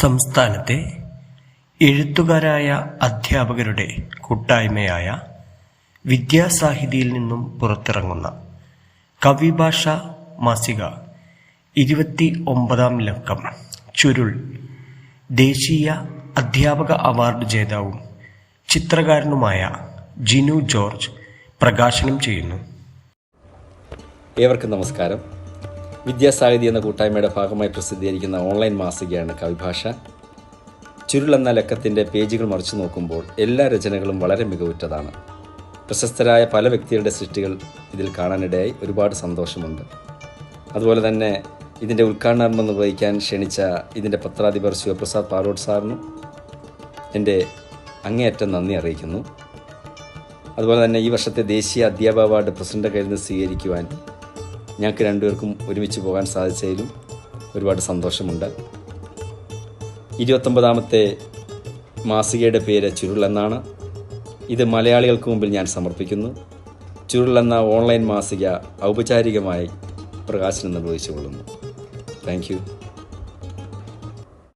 സംസ്ഥാനത്തെ എഴുത്തുകാരായ അധ്യാപകരുടെ കൂട്ടായ്മയായ വിദ്യാസാഹിതിയിൽ നിന്നും പുറത്തിറങ്ങുന്ന കവിഭാഷ മാസിക ഇരുപത്തി ഒമ്പതാം ലക്കം ചുരുൾ ദേശീയ അധ്യാപക അവാർഡ് ജേതാവും ചിത്രകാരനുമായ ജിനു ജോർജ് പ്രകാശനം ചെയ്യുന്നു. ഏവർക്കും നമസ്കാരം. വിദ്യാസാഹിതി എന്ന കൂട്ടായ്മയുടെ ഭാഗമായി പ്രസിദ്ധീകരിക്കുന്ന ഓൺലൈൻ മാസികയാണ് കവിഭാഷ. എന്ന ലക്കത്തിന്റെ പേജുകൾ മറിച്ചു നോക്കുമ്പോൾ എല്ലാ രചനകളും വളരെ മികവുറ്റതാണ്. പ്രശസ്തരായ പല വ്യക്തികളുടെ സൃഷ്ടികൾ ഇതിൽ കാണാനിടയായി ഒരുപാട് സന്തോഷമുണ്ട്. അതുപോലെ തന്നെ ഇതിന്റെ ഉദ്ഘാടനം നിർവഹിക്കാൻ ക്ഷണിച്ച ഇതിന്റെ പത്രാധിപർ ശിവപ്രസാദ് പാലോട് സാറിനും എന്റെ അങ്ങേയറ്റം നന്ദി അറിയിക്കുന്നു. അതുപോലെ തന്നെ ഈ വർഷത്തെ ദേശീയ അധ്യാപക അവാർഡ് പ്രസിഡന്റ് കയ്യിൽ നിന്ന് സ്വീകരിക്കുവാൻ ഞങ്ങൾക്ക് രണ്ടുപേർക്കും ഒരുമിച്ച് പോകാൻ സാധിച്ചതിലും ഒരുപാട് സന്തോഷമുണ്ട്. ഇരുപത്തൊമ്പതാമത്തെ മാസികയുടെ പേര് ചുരുൾ എന്നാണ്. ഇത് മലയാളികൾക്ക് മുമ്പിൽ ഞാൻ സമർപ്പിക്കുന്നു. ചുരുൾ എന്ന ഓൺലൈൻ മാസിക ഔപചാരികമായി പ്രകാശനം നിർവഹിച്ചുകൊള്ളുന്നു. Thank you.